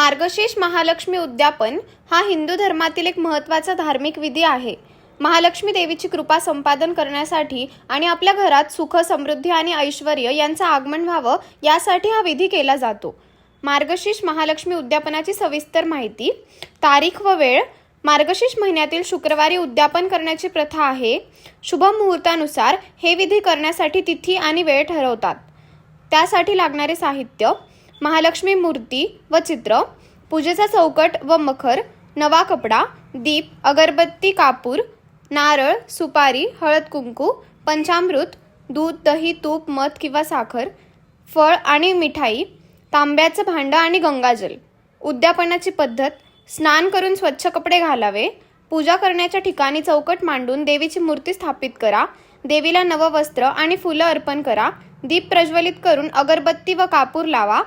मार्गशीर्ष महालक्ष्मी उद्यापन हा हिंदू धर्मातील एक महत्त्वाचा धार्मिक विधी आहे. महालक्ष्मी देवीची कृपा संपादन करण्यासाठी आणि आपल्या घरात सुख समृद्धी आणि ऐश्वर यांचं आगमन व्हावं यासाठी हा विधी केला जातो. मार्गशीर्ष महालक्ष्मी उद्यापनाची सविस्तर माहिती. तारीख व वेळ. मार्गशीर्ष महिन्यातील शुक्रवारी उद्यापन करण्याची प्रथा आहे. शुभ मुहूर्तानुसार हे विधी करण्यासाठी तिथी आणि वेळ ठरवतात. त्यासाठी लागणारे साहित्य. महालक्ष्मी मूर्ती व चित्र पूजेचा चौकट व मखर नवा कपडा दीप अगरबत्ती कापूर नारळ सुपारी हळद कुंकू पंचामृत दूध दही तूप मध किंवा साखर फळ आणि मिठाई तांब्याचं भांडं आणि गंगाजल. उद्यापनाची पद्धत स्नान करून स्वच्छ कपडे घालावे पूजा करण्याच्या ठिकाणी चौकट मांडून देवीची मूर्ती स्थापित करा देवीला नववस्त्र आणि फुलं अर्पण करा दीप प्रज्वलित करून अगरबत्ती व कापूर लावा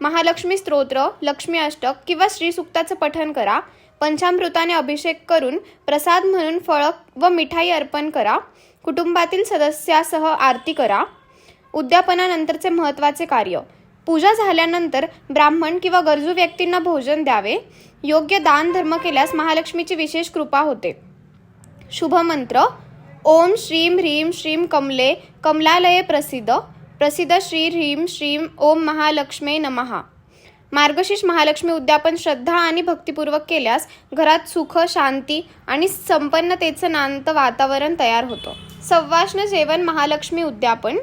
महालक्ष्मी स्तोत्र लक्ष्मी अष्टक किंवा श्रीसुक्ताचं पठण करा. पंचामृताने अभिषेक करून प्रसाद म्हणून फळक व मिठाई अर्पण करा. कुटुंबातील सदस्यासह आरती करा. उद्यापनानंतरचे महत्त्वाचे कार्य. पूजा झाल्यानंतर ब्राह्मण किंवा गरजू व्यक्तींना भोजन द्यावे. योग्य दान धर्म केल्यास महालक्ष्मीची विशेष कृपा होते. शुभमंत्र. ओम श्रीम ह्रीम श्रीम कमले. कमलालये प्रसिद्ध. प्रसिद्ध श्री ह्रीम श्रीम ओम महालक्ष्मे नमहा मार्गशीर्ष महालक्ष्मी उद्यापन श्रद्धा आणि भक्तिपूर्वक केल्यास घरात सुख शांती आणि संपन्नतेचं नांत वातावरण तयार होतं. सव्वाष्ण जेवण महालक्ष्मी उद्यापन.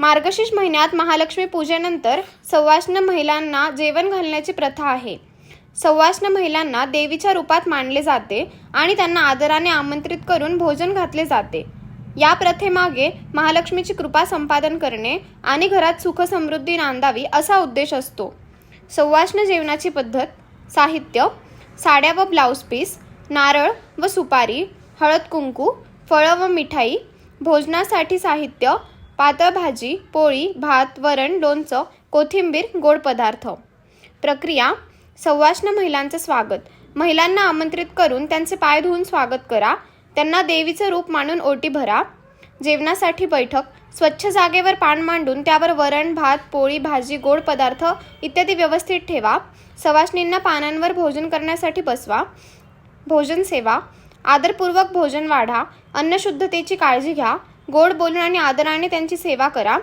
मार्गशीर्ष महिन्यात महालक्ष्मी पूजेनंतर सव्वाष्ण महिलांना जेवण घालण्याची प्रथा आहे. सव्वाष्ण महिलांना देवीच्या रूपात मानले जाते आणि त्यांना आदराने आमंत्रित करून भोजन घातले जाते. या प्रथेमागे महालक्ष्मीची कृपा संपादन करणे आणि घरात सुख समृद्धी नांदावी असा उद्देश असतो. सौवाष्ण जेवणाची पद्धत साहित्य साड्या व ब्लाऊज पीस नारळ व सुपारी हळद कुंकू फळं व मिठाई भोजनासाठी साहित्य पातळ भाजी पोळी भात वरण लोणचं कोथिंबीर गोड पदार्थ. प्रक्रिया सव्वाष्ण महिलांचं स्वागत. महिलांना आमंत्रित करून त्यांचे पाय धुवून स्वागत करा. त्यांना देवीचं रूप मानून ओटी भरा. जेवणासाठी बैठक स्वच्छ जागेवर पान मांडून त्यावर वरण भात पोळी भाजी गोड पदार्थ इत्यादी व्यवस्थित ठेवा. सवाष्णींना पानांवर भोजन करण्यासाठी बसवा. भोजन सेवा आदरपूर्वक भोजन वाढा. अन्नशुद्धतेची काळजी घ्या. गोड बोलून आणि आदराने त्यांची सेवा करा.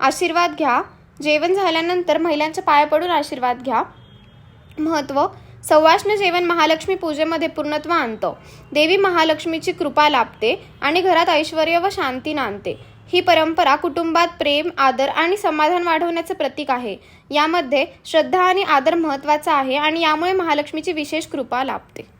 आशीर्वाद घ्या. जेवण झाल्यानंतर महिलांच्या पाया पडून आशीर्वाद घ्या. महत्त्व सव्वाष्ण जेवण महालक्ष्मी पूजेमध्ये पूर्णत्व आणतं. देवी महालक्ष्मीची कृपा लाभते आणि घरात ऐश्वर व शांती नांदते. ही परंपरा कुटुंबात प्रेम आदर आणि समाधान वाढवण्याचं प्रतीक आहे. यामध्ये श्रद्धा आणि आदर महत्त्वाचा आहे आणि यामुळे महालक्ष्मीची विशेष कृपा लाभते.